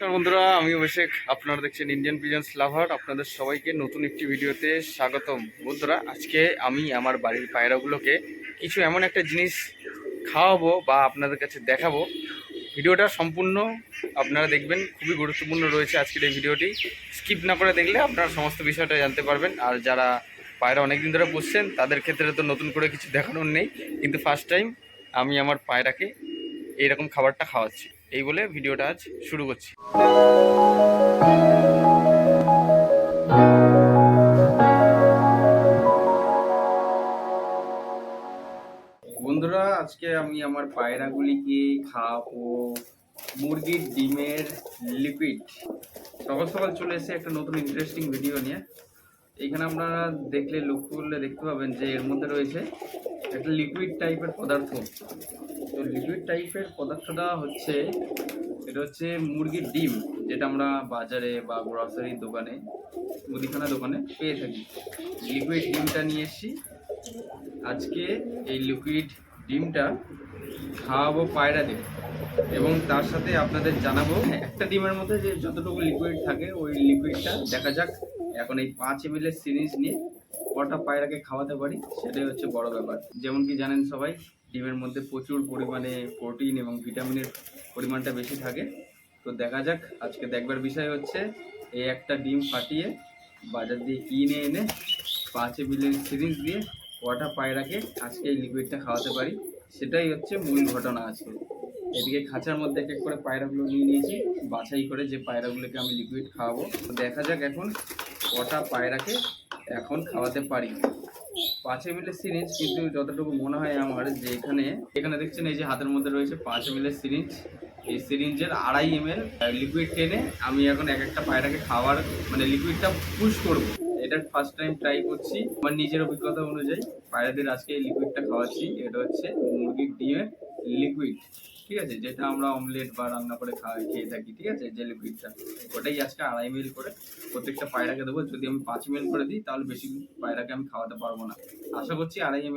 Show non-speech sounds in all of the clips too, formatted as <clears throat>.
বন্ধুরা, আমি অভিষেক। আপনারা দেখছেন ইন্ডিয়ান পিজন্স লাভার আপনাদের সবাইকে নতুন একটি ভিডিওতে স্বাগতম। বন্ধুরা, আজকে আমি আমার বাড়ির পায়রাগুলোকে কিছু এমন একটা জিনিস খাওয়াবো বা আপনাদের কাছে দেখাবো। ভিডিওটা সম্পূর্ণ আপনারা দেখবেন, খুবই গুরুত্বপূর্ণ রয়েছে আজকের এই ভিডিওটি। স্কিপ না করে দেখলে আপনারা সমস্ত বিষয়টা জানতে পারবেন। আর যারা পায়রা অনেকদিন ধরে বসছেন তাদের ক্ষেত্রে তো নতুন করে কিছু দেখানোর নেই। কিন্তু ফার্স্ট টাইম আমি আমার পায়রাকে এইরকম খাবারটা খাওয়াচ্ছি। এই বলে ভিডিওটা আজ শুরু করছি। বন্ধুরা, আজকে আমি আমার পায়রাগুলিকে খাওয়াবো মুরগির ডিমের লিপিড সকাল সকাল চলে এসে একটা নতুন ইন্টারেস্টিং ভিডিও নিয়ে। এইখানে আপনারা দেখলে, লক্ষ্য করলে দেখতে পাবেন যে এর মধ্যে রয়েছে একটা লিকুইড টাইপের পদার্থ। তো লিকুইড টাইপের পদার্থটা হচ্ছে, এটা হচ্ছে মুরগির ডিম, যেটা আমরা বাজারে বা গ্রসারির দোকানে, মুদিখানা দোকানে পেয়ে থাকি। লিকুইড ডিমটা নিয়ে এসেছি। আজকে এই লিকুইড ডিমটা খাওয়াবো পায়রা দিয়ে। এবং তার সাথে আপনাদের জানাব একটা ডিমের মধ্যে যে যতটুকু লিকুইড থাকে, ওই লিকুইডটা দেখা যাক। এখন এই পাঁচ এম এর সিরিজ নিয়ে কটা পায়রাকে খাওয়াতে পারি, সেটাই হচ্ছে বড় ব্যাপার। যেমন কি জানেন সবাই ডিমের মধ্যে প্রচুর পরিমাণে প্রোটিন এবং ভিটামিনের পরিমাণটা বেশি থাকে। তো দেখা যাক, আজকে দেখবার বিষয় হচ্ছে, এই একটা ডিম ফাটিয়ে বাজার দিয়ে কিনে এনে পাঁচ এমিলের সিরিজ দিয়ে কটা পায়রাকে আজকে এই লিকুইডটা খাওয়াতে পারি, সেটাই হচ্ছে মূল ঘটনা আজকে। এদিকে খাঁচার মধ্যে এক এক করে পায়রাগুলো নিয়ে নিয়েছি, বাছাই করে যে পায়রাগুলোকে আমি লিকুইড খাওয়াবো। দেখা যাক এখন কটা পায়রাকে এখন খাওয়াতে পারি। পাঁচ এমএলের সিরিঞ্জ কিন্তু যতটুকু মনে হয় আমার, যে এখানে এখানে দেখছেন এই যে হাতের মধ্যে রয়েছে পাঁচ এমএলের সিরিঞ্জ এই সিরিঞ্জের আড়াই এমএল লিকুইড টেনে আমি এখন এক একটা পায়রাকে খাওয়ার মানে লিকুইডটা পুশ করব। এটা ফার্স্ট টাইম ট্রাই করছি। আমার নিজের অভিজ্ঞতা অনুযায়ী পায়রাদের আজকে এই লিকুইডটা খাওয়াচ্ছি। এটা হচ্ছে মুরগির ডিমের লিকুইড ঠিক আছে? যেটা আমরা অমলেট বা রান্না করে খাওয়াই খেয়ে থাকি, ঠিক আছে? যে লিকুইডটা ওটাই আজকে আড়াই মিল করে প্রত্যেকটা পায়রাকে দেবো। যদি আমি পাঁচ মিল করে দিই, তাহলে বেশি পায়রাকে আমি খাওয়াতে পারব না। আশা করছি আড়াই এম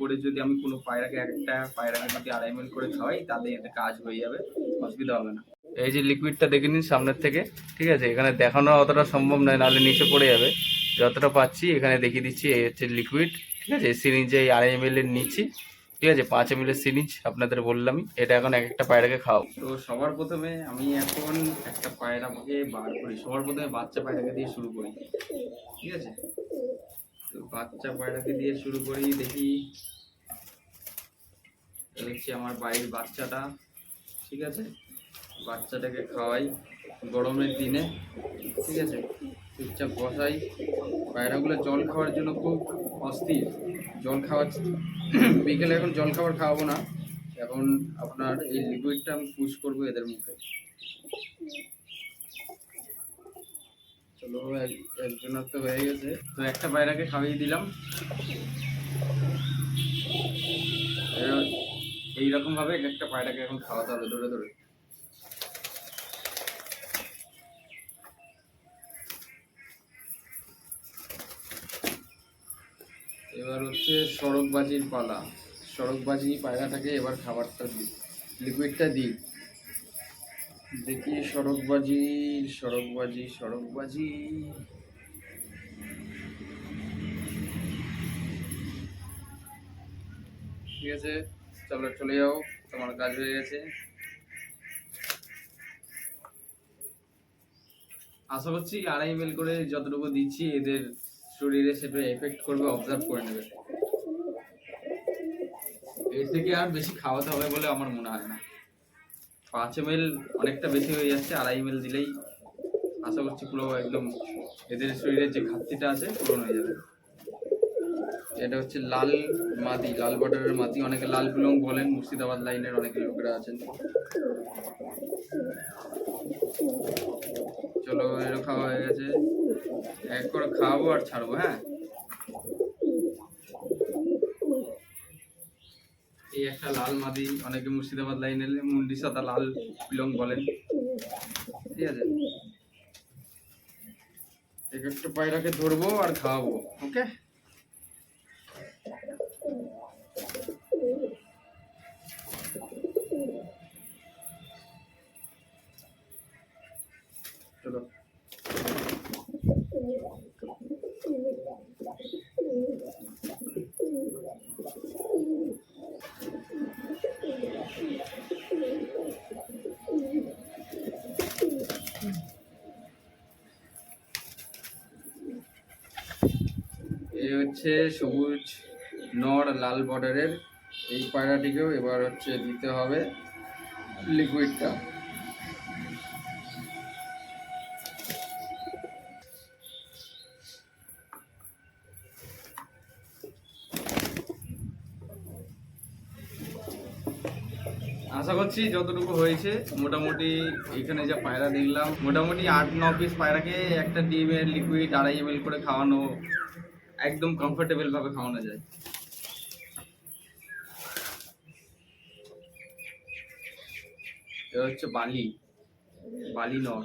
করে যদি আমি কোনো পায়রাকে, একটা পায়রাকে যদি আড়াই মিল করে খাওয়াই, তাহলে এতে কাজ হয়ে যাবে, অসুবিধা হবে না। এই যে লিকুইডটা দেখে নিন সামনের থেকে, ঠিক আছে? এখানে দেখানো অতটা সম্ভব নয়, নাহলে নিচে পড়ে যাবে। যতটা পাচ্ছি, এখানে দেখিয়ে দিচ্ছি, এই হচ্ছে লিকুইড ঠিক আছে? সিরিঞ্জে এই আড়াই এম এর নিচ্ছি ঠিক আছে, পাঁচ এম সিরিঞ্জ আপনাদের বললামই। এটা এখন এক একটা পায়রাকে খাও তো সবার প্রথমে আমি এখন একটা পায়রাকে বার করি। সবার প্রথমে বাচ্চা পায়রাকে দিয়ে শুরু করি। ঠিক আছে? তো বাচ্চা পায়রাকে দিয়ে শুরু করি, দেখি। দেখছি আমার বাড়ির বাচ্চাটা, ঠিক আছে? বাচ্চাটাকে খাওয়াই গরমের দিনে, ঠিক আছে? চুপচাপ বসাই। পায়রাগুলো জল খাওয়ার জন্য খুব অস্থির। জল খাওয়ার <clears throat> বিকেলে এখন জল খাবার খাওয়াবো না। এখন আপনার এই লিকুইডটা আমি পুশ করব এদের মুখে। চলো, এক- একজনের তো হয়ে গেছে। তো একটা পায়রাকে খাইয়ে দিলাম। এইরকমভাবে এইরকম ভাবে এক একটা পায়রাকে এখন খাওয়াতে হবে ধরে ধরে। এবার হচ্ছে সড়কবাজির পালা। সড়কবাজি পায়রাটাকে এবার খাবারটা দিই লিকুইডটা দিই। দেখি সড়কবাজি সড়কবাজি সড়কবাজি। ঠিক আছে, চলো চলে যাও, তোমার কাজ হয়ে গেছে। আশা করছি আড়াই মেল করে যতটুকু দিচ্ছি এদের শরীরে সেটা এফেক্ট করবে অবজার্ভ করে নেবে। এর থেকে আর বেশি খাওয়াতে হবে বলে আমার মনে হয় না। পাঁচ এম অনেকটা বেশি হয়ে যাচ্ছে, আড়াই এম দিলেই আশা করছি পুরো একদম এদের শরীরের যে ঘাটতিটা আছে, পূরণ হয়ে যাবে। এটা হচ্ছে লাল মাদি, লাল বর্ডারের মাদি। অনেকে লাল বিলং বলেন, মুর্শিদাবাদ লাইনের অনেক লোকেরা আছেন। চলো এরও খাওয়া হয়ে গেছে। এক করে খাওয়াবো আর ছাড়বো হ্যাঁ? এই একটা লাল মাদি, অনেকে মুর্শিদাবাদ লাইনের মুন্ডি সাদা লাল বিলং বলেন। ঠিক আছে? এক একটা পায়রাকে ধরবো আর খাওয়াবো, ওকে? এই হচ্ছে সবুজ নর লাল বর্ডারের এই পায়রাটিকেও এবার হচ্ছে দিতে হবে লিকুইডটা আশা করছি যতটুকু হয়েছে, মোটামুটি এখানে যা পায়রা দেখলাম, মোটামুটি আট, ন পিস পায়রাকে একটা ডিমের লিকুইড আড়াই এম করে খাওয়ানো একদম কমফোর্টেবল ভাবে খাওয়ানো যায়। এটা হচ্ছে বালি বালি নর।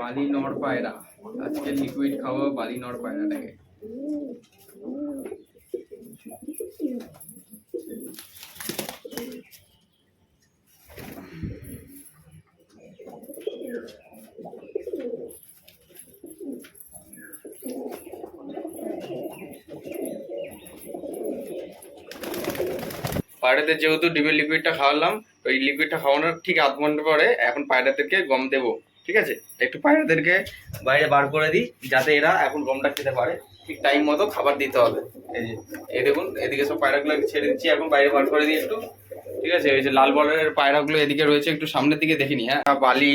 বালি নর পায়রা, আজকে লিকুইড খাওয়া বালি নর পায়রাটাকে। পায়রাতে যেহেতু ডিমের লিকুইডটা খাওয়ালাম ওই লিকুইডটা খাওয়ানোর ঠিক আধ ঘণ্টা পরে এখন পায়রাদেরকে গম দেবো। ঠিক আছে? একটু পায়রাদেরকে বাইরে বার করে দিই, যাতে এরা এখন গমটা খেতে পারে। ঠিক টাইম মতো খাবার দিতে হবে। এই যে, এই দেখুন, এদিকে সব পায়রাগুলো ছেড়ে দিচ্ছি, এখন বাইরে বার করে দিই একটু। ঠিক আছে? ওই যে লাল বর্ডারের পায়রাগুলো এদিকে রয়েছে, একটু সামনের দিকে দেখিনি হ্যাঁ? বালি,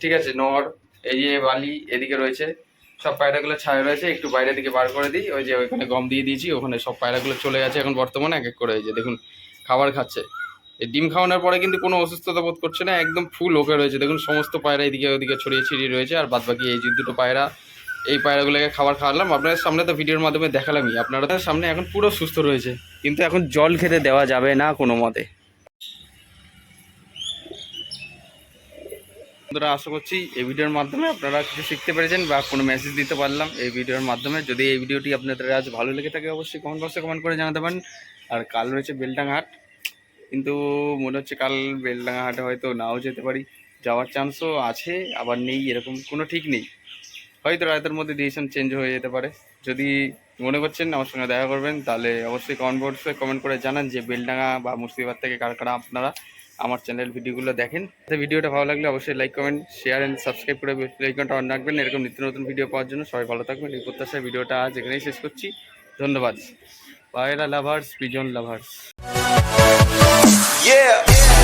ঠিক আছে? নর, এই যে বালি এদিকে রয়েছে। সব পায়রাগুলো ছায়া রয়েছে, একটু বাইরের দিকে বার করে দিই। ওই যে ওইখানে গম দিয়ে দিয়েছি, ওখানে সব পায়রাগুলো চলে গেছে এখন বর্তমানে, এক এক করে, এই যে দেখুন, খাবার খাচ্ছে। এই ডিম খাওয়ানোর পরে কিন্তু কোনো অসুস্থতা বোধ করছে না, একদম ফুল ওকে রয়েছে। দেখুন, সমস্ত পায়রা এদিকে ওদিকে ছড়িয়ে ছিড়িয়ে রয়েছে, আর বাদ বাকি এই যে দুটো পায়রা, এই পায়রাগুলোকে খাবার খাওয়ালাম। আপনাদের সামনে তো ভিডিওর মাধ্যমে দেখালামই। আপনারা সামনে এখন পুরো সুস্থ রয়েছে। কিন্তু এখন জল খেতে দেওয়া যাবে না কোনো মতে। বন্ধুরা, আশা করছি এই ভিডিওর মাধ্যমে আপনারা কিছু শিখতে পেরেছেন বা কোনো মেসেজ দিতে পারলাম এই ভিডিওর মাধ্যমে। যদি এই ভিডিওটি আপনাদের আজ ভালো লেগে থাকে, অবশ্যই কমেন্ট বক্সে কমেন্ট করে জানাতে পারেন। আর কাল রয়েছে বেলডাঙ্গা হাট। কিন্তু মনে হচ্ছে কাল বেলডাঙ্গা হাটে হয়তো নাও যেতে পারি। যাওয়ার চান্সও আছে, আবার নেই, এরকম কোনো ঠিক নেই। হয়তো রাতের মধ্যে ডিসিশন চেঞ্জ হয়ে যেতে পারে। যদি মনে করছেন আমার সঙ্গে দেখা করবেন, তাহলে অবশ্যই কমেন্ট বক্সে কমেন্ট করে জানান যে বেলডাঙ্গা বা মুর্শিদাবাদ থেকে কার কারা আপনারা আমার চ্যানেল ভিডিওগুলো দেখেন। ভিডিওটা ভালো লাগলে অবশ্যই like comment share and subscribe করে বেলাইকনটা অন রাখবেন। এরকম নিত্য নতুন ভিডিও পাওয়ার জন্য সবাই ভালো থাকবেন। এই প্রত্যাশায় ভিডিওটা আজ এখানেই শেষ করছি। ধন্যবাদ। পায়রা lovers pigeon lovers Yeah. yeah.